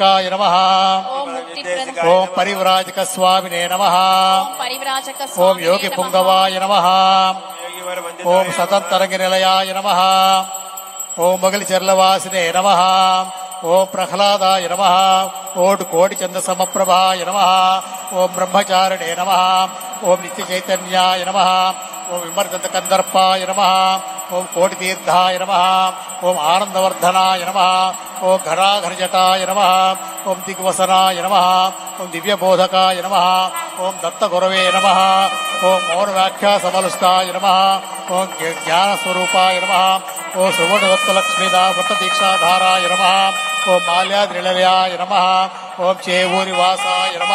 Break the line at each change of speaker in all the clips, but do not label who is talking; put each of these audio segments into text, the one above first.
ముక్తిప్రదాయకాయ నమ.
ఓం
పరివ్రాజక స్వామినే నమ.
ఓం
యోగి. పుంగవాయ నమ. ఓం సతంతరంగ నిలయాయ నమ. ఓం మొగలి చెర్లవాసినే నమ. ఓం ప్రహ్లాదాయ నమ. ఓం కోటి చంద సమప్రభాయ నమ. ఓం బ్రహ్మచారిణే నమ. ఓం నిత్య చైతన్యాయ నమ. ఓం విమర్దంత కందర్పాయ నమ ఓం కోటి తీర్థాయ నమ ఓం ఆనందవర్ధనాయ నమ ఓం ఘరాఘరజటాయ నమ ఓం దిగ్వసనాయ నమ ఓం దివ్యబోధకాయ నమ ఓం దత్తగురవే నమ ఓం మౌనవ్యాఖ్యా సమలుష్టాయ నమ ఓం జ్ఞానస్వరూపాయ నమ ఓం సువర్ణదత్తలక్ష్మీదా వృత్తదీక్షాధారాయ నమ ఓం మాల్యాద్రిలయాయ నమ ఓం చేవూరివాసాయ నమ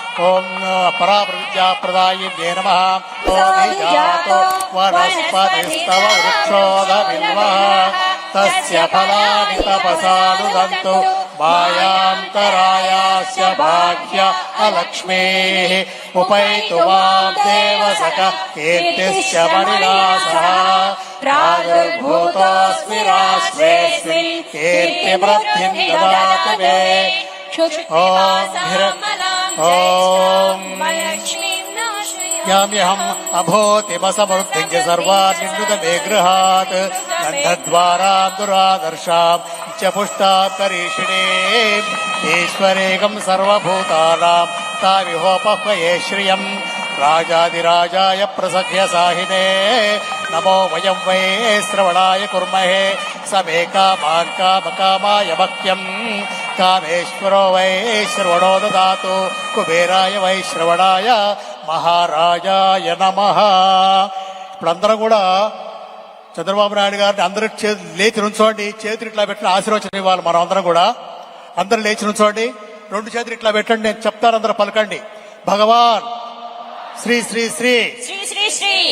ओम पराप्रविद्या प्रदायिभ्ये नमः ॐ वनस्पतिस्तव वृक्षोदमिन्वः तस्य फलानि तपसा नुदन्तु मायान्तरायास्य भाग्य अलक्ष्मेः। उपैतु कीर्तिश्च मणिनासः प्रादुर्भूतोऽस्मि राष्ट्रेऽस्मि ददातु मे। ॐ హిర- ఓం యామ్యహం అభూతిమసమృద్ధిం చ సర్వాన్నిందుత మే గృహాత్ గంధద్వారా దురాదర్శాం చ పుష్టాం కరీషిణే ఈశ్వరేకం సర్వభూతానాం తావిహోపహ్వయే నమో వయం వై శ్రవణాయ కుర్మహే సమే కామాన్ కామకామాయ భక్త్యం. కామేశ్వరో వై శ్రవణో దదాతు కుబేరాయ వై శ్రవణాయ మహారాజాయ నమ. ఇప్పుడందరం కూడా చంద్రబాబు నాయుడు గారిని అందరూ చేతి లేచి నుంచోండి. చేతులు ఇట్లా పెట్టిన ఆశీర్వచనం ఇవ్వాలి మనం అందరం కూడా. అందరూ లేచి నుంచోండి. రెండు చేతులు ఇట్లా పెట్టండి. నేను చెప్తాను అందరూ పలకండి. భగవాన్! శ్రీ శ్రీ శ్రీ!
శ్రీ శ్రీ శ్రీ!